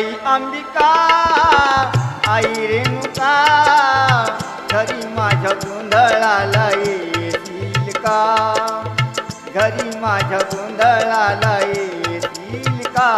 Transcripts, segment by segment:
आई अंबिका आई रेणुका घरी माझ्या गोंधळाला येतील का? घरी माझ्या गोंधळाला येतील का?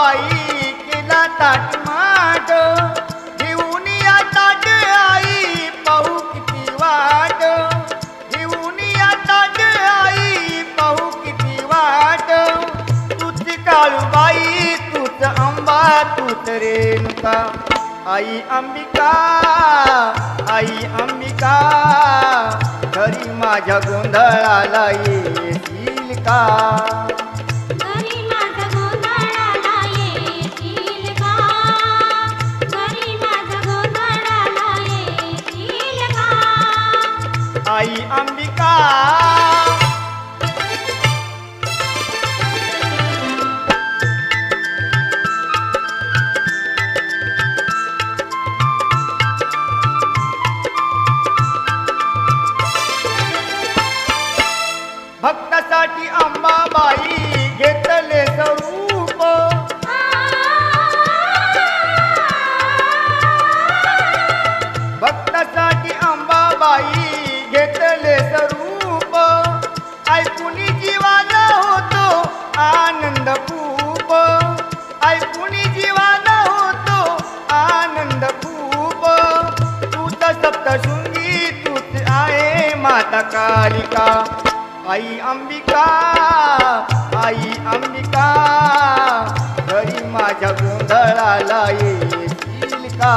अंबाबाई केला ताट माट घेऊन या ताट आई पाहू किती वाट. घेऊन या ताट आई पाहू किती वाट. तूच काळूबाई तूच अंबा तूच रेणुका. आई अंबिका आई अंबिका. घरी माझ्या गोंधळाला येतील का? की अंबाबाई घेतले स्वरूप. ऐकून जीवाला होतो आनंद खूप. ऐकून जीवाला होतो आनंद खूप. तू तर सप्तशृंगी तूच आहे माता कालिका. आई अंबिका आई अंबिका घरी माझ्या गोंधळाला येईल का?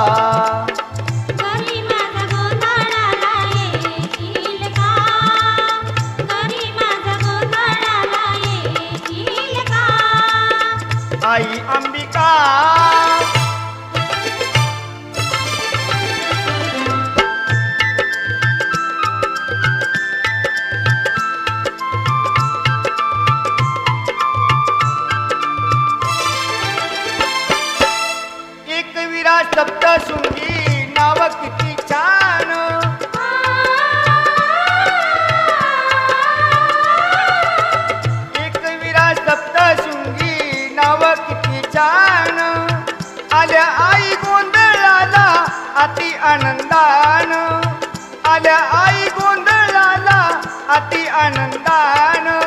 सप्तशृंगी नाव किती छान. एक सप्त सप्तशृंगी नाव किती छान. आल्या आई गोंधळाला अति आनंदान. आल्या आई गोंधळाला अति आनंदान.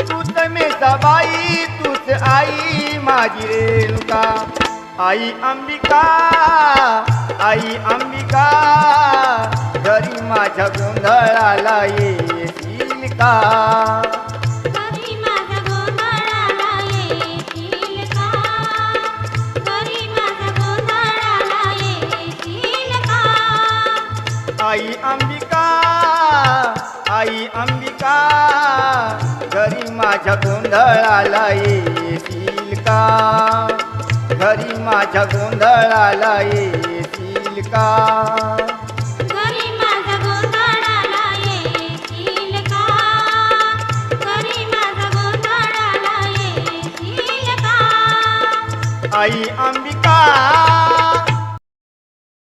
तूच मेसाबाई तूच आई माझी रेणुका. आई अंबिका आई अंबिका घरी माझ्या गोंधळाला येतील का? आई अंबिका आई अंबिका घरी माझ्या गोंधळाला येतील का? घरी माझ्या गोंधळाला येतील का? घरी माझ्या गोंधळाला येशील का? घरी माझ्या गोंधळाला येशील का? आई अंबिका